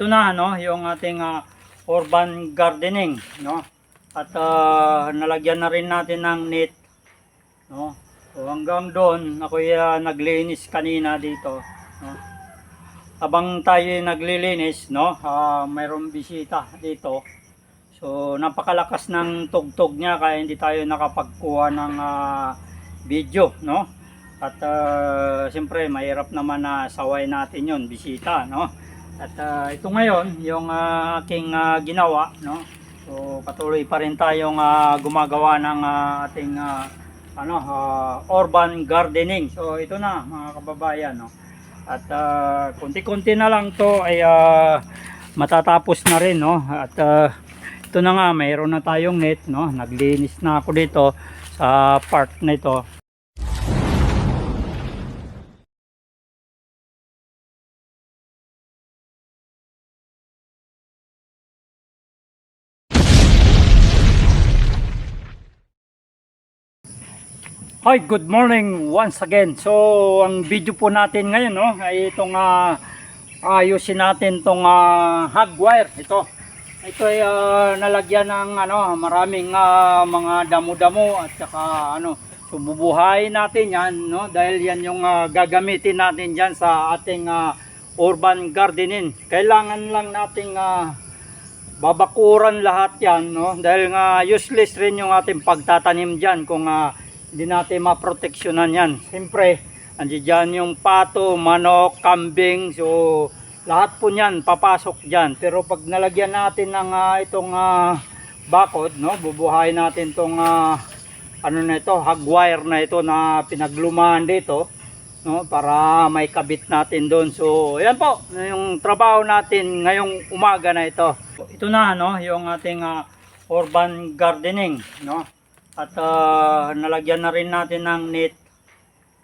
Ito na no, yung ating ah, urban gardening, no? At ah, nalagyan na rin natin ng net, no? So hanggang doon, ako naglinis kanina dito, no? Habang tayo naglilinis, no, ah, mayroong bisita dito. So napakalakas ng tugtog niya kaya hindi tayo nakapagkuha ng ah, video, no? At ah, siyempre mahirap naman na saway natin 'yon, bisita, no? At ah, ito ngayon, yung ah, aking ah, ginawa, no? So patuloy pa rin tayong ah, gumagawa ng ah, ating ah, ano, ah, urban gardening. So ito na mga kababayan, no? At ah, kunti-kunti na lang 'to ay ah, matatapos na rin, no? At ah, ito na nga, mayroon na tayong net, no? Naglinis na ako dito sa part na ito. Hi, good morning once again. So, ang video po natin ngayon, no, ay itong ah, ayusin natin itong hog wire. Ito. Ito ay ah, nalagyan ng ano, maraming ah, mga damo-damo at saka ano, sububuhayin natin yan, no, dahil yan yung ah, gagamitin natin diyan sa ating ah, urban gardening. Kailangan lang nating ah, babakuran lahat yan, no, dahil nga useless rin yung ating pagtatanim diyan kung ah, hindi natin maproteksyonan yan. Siyempre, andiyan yung pato, manok, kambing, so lahat po niyan papasok dyan. Pero pag nalagyan natin ng ah, itong ah, bakod, no, bubuhayin natin itong ah, ano na ito, hog wire na ito na pinaglumahan dito, no, para may kabit natin doon. So, yan po, yung trabaho natin ngayong umaga na ito. Ito na, no, yung ating ah, urban gardening, no. At ah, nalagyan na rin natin ng net.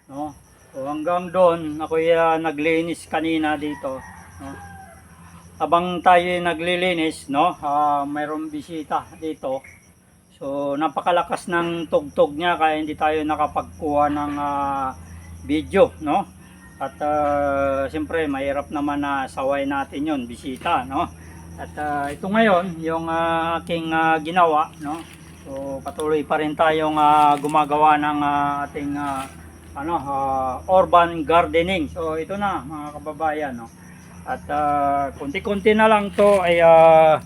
No? So hanggang doon, ako naglinis kanina dito. No? Habang tayo naglilinis, no, ah, mayroong bisita dito. So napakalakas ng tugtog niya kaya hindi tayo nakapagkuha ng ah, video, no? At ah, siyempre mahirap naman na saway natin 'yon, bisita, no? At ah, ito ngayon, yung ah, aking ah, ginawa, no? So patuloy pa rin tayong ah, gumagawa ng ah, ating ah, ano ah, urban gardening. So ito na mga kababayan no. At ah, kunti-kunti na lang 'to ay ah,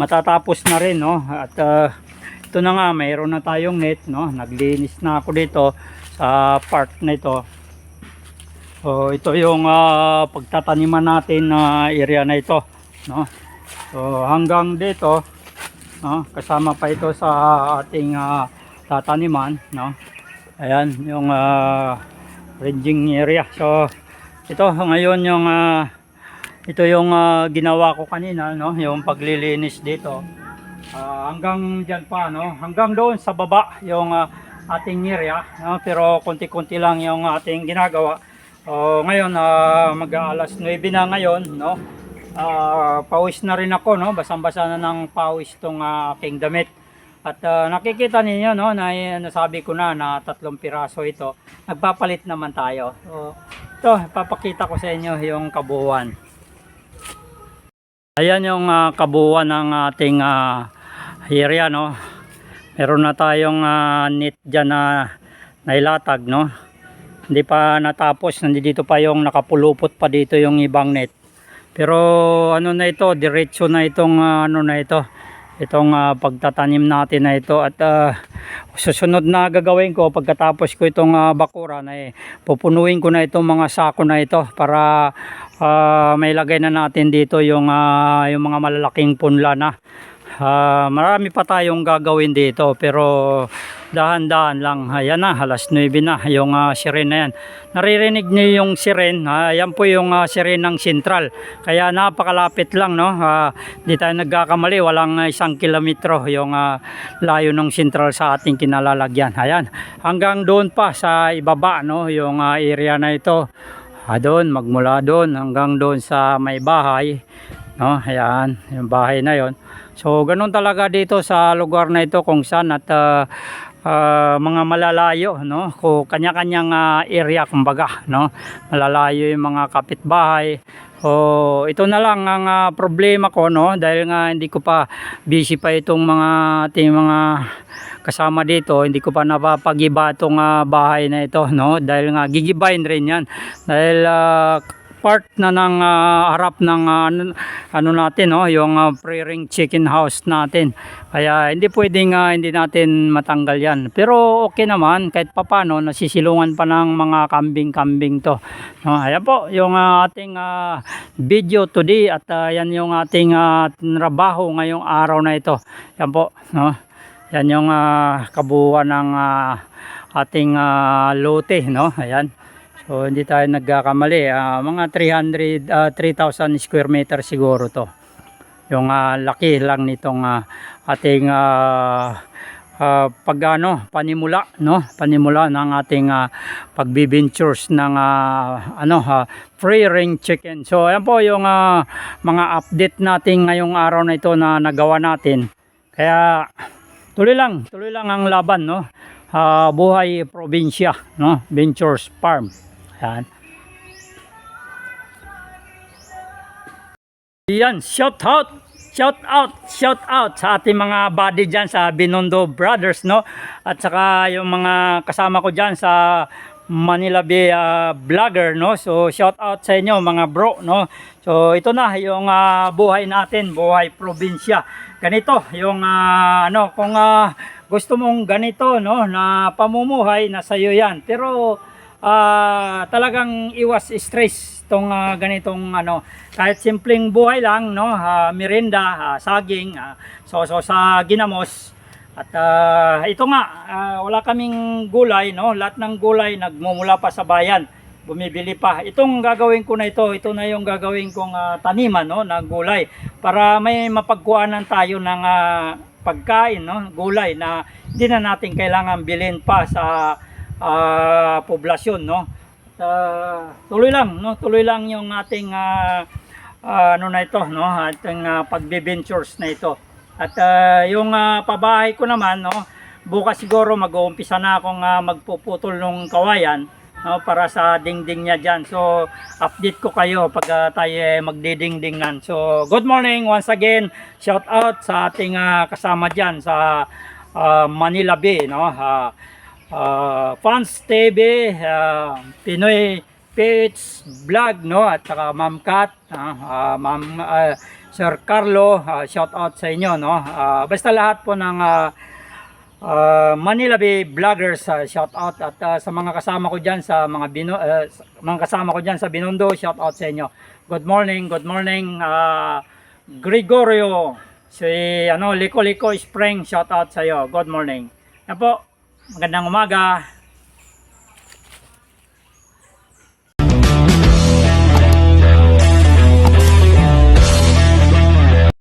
matatapos na rin no. At ah, ito na nga mayroon na tayong net no. Naglinis na ako dito sa part na ito. So ito yung ah, pagtataniman natin na area na ito no. So hanggang dito no? Kasama pa ito sa ating ah, tataniman no? Ayan yung ah, ranging area. So ito ngayon yung ah, ito yung ah, ginawa ko kanina no? Yung paglilinis dito. Ah, hanggang diyan pa no? Hanggang doon sa baba yung ah, ating area no? Pero konti-konti lang yung ating ginagawa. Oh, ngayon ah, mag-aalas 9 na ngayon no Ah, pawis na rin ako no? Basang-basa na ng pawis tong ah, aking damit. At ah, nakikita ninyo no na nasabi ko na na tatlong piraso ito. Nagpapalit naman tayo. So ito papakita ko sa inyo yung kabuuan. Ayan yung ah, kabuuan ng ating ah, area no? Meron na tayong ah, net dyan na nailatag no? Hindi pa natapos. Nandito pa yung nakapulupot pa dito yung ibang net pero ano na ito, diretso na itong ah, ano na ito. Itong ah, pagtatanim natin na ito at ah, susunod na gagawin ko pagkatapos ko itong ah, bakuran ay pupunuin ko na itong mga sako na ito para ah, may lagay na natin dito yung ah, yung mga malalaking punla na. Ah, marami pa tayong gagawin dito pero dahan-dahan lang. Ayan na, alas 9 na yung uh, siren na yan. Naririnig niyo yung siren, ah, yan po yung uh, siren ng sentral. Kaya napakalapit lang, no? Ah, di tayo nagkakamali, walang ah, isang kilometro yung ah, layo ng sentral sa ating kinalalagyan. Ayan, hanggang doon pa sa ibaba, no? Yung ah, area na ito. Ah, doon, magmula doon hanggang doon sa may bahay. No, ayan, yung bahay na yon. So, ganun talaga dito sa lugar na ito kung saan at ah, ah, mga malalayo, no? Kung kanya-kanyang ah, area kumbaga, no? Malalayo yung mga kapitbahay. Oh, ito na lang ang ah, problema ko no dahil nga hindi ko pa busy pa itong mga ating mga kasama dito, hindi ko pa napapagiba itong ah, bahay na ito no dahil nga gigibayin rin 'yan. Dahil ah, part na ng ah, harap ng ah, ano, natin no, yung ah, pre-ring chicken house natin. Kaya hindi pwedeng ah, hindi natin matanggal 'yan. Pero okay naman kahit papano nasisilungan pa ng mga kambing-kambing to. No, ayan po yung ah, ating ah, video today at ah, yan yung ating ah, trabaho ngayong araw na ito. Yan po, no. Yan yung ah, kabuuan ng ah, ating ah, lote, no. Ayan. So hindi tayo nagkakamali. Ah, mga 300 ah, 3,000 square meter siguro to. Yung ah, laki lang nitong ah, ating ah, ah, pagano panimula no? Panimula ng ating uh, pagbibintures ng ah, ano ha free range chicken. So ayan po yung ah, mga update natin ngayong araw na ito na nagawa natin. Kaya tuloy lang tuloy lang ang laban no? Ah, buhay probinsya no? Ventures farm yan Yan, shout out, shout out, shout out sa ating mga buddy dyan sa Binondo Brothers, no? At saka yung mga kasama ko dyan sa Manila Bay ah, Vlogger, no? So, shout out sa inyo mga bro, no? So, ito na yung ah, buhay natin, buhay probinsya. Ganito, yung ah, ano, kung ah, gusto mong ganito, no, na pamumuhay, nasa iyo yan. Pero, ah talagang iwas stress tong ah, ganitong ano. Kahit simpleng buhay lang no? Ah, merienda ah, saging ah, so so sa ginamos. At ah, ito nga ah, wala kaming gulay no? Lahat ng gulay nagmumula pa sa bayan. Bumibili pa. Itong gagawin ko na ito ito na yung gagawin kong ah, taniman no? Na gulay. Para may mapagkuhanan tayo ng ah, pagkain no? Gulay na hindi na natin kailangan bilhin pa sa ah, poblasyon no ah, tuloy lang no tuloy lang yung ating ah, ah, ano na ito no ating uh, pagbe-ventures na ito at ah, yung ah, pabahay ko naman no bukas siguro mag-uumpisa na akong ah, magpuputol ng kawayan no, para sa dingding niya dyan. So, update ko kayo pag ah, tayo eh, magdidingdingan. So, good morning once again. Shout out sa ating ah, kasama dyan sa ah, Manila Bay. No? Ah, ah, Fans TV, ah, Pinoy PH Vlog, no? At saka Ma'am Kat, ah, ah, Ma'am ah, Sir Carlo, ah, shout out sa inyo, no? Ah, basta lahat po ng ah, ah, Manila Bay Vloggers, ah, shout out at ah, sa mga kasama ko diyan sa mga bino, sa- mga kasama ko diyan sa Binondo, shout out sa inyo. Good morning, good morning ah, Gregorio. Si ano Liko Liko Spring, shout out sa iyo. Good morning. Yan po. Magandang umaga.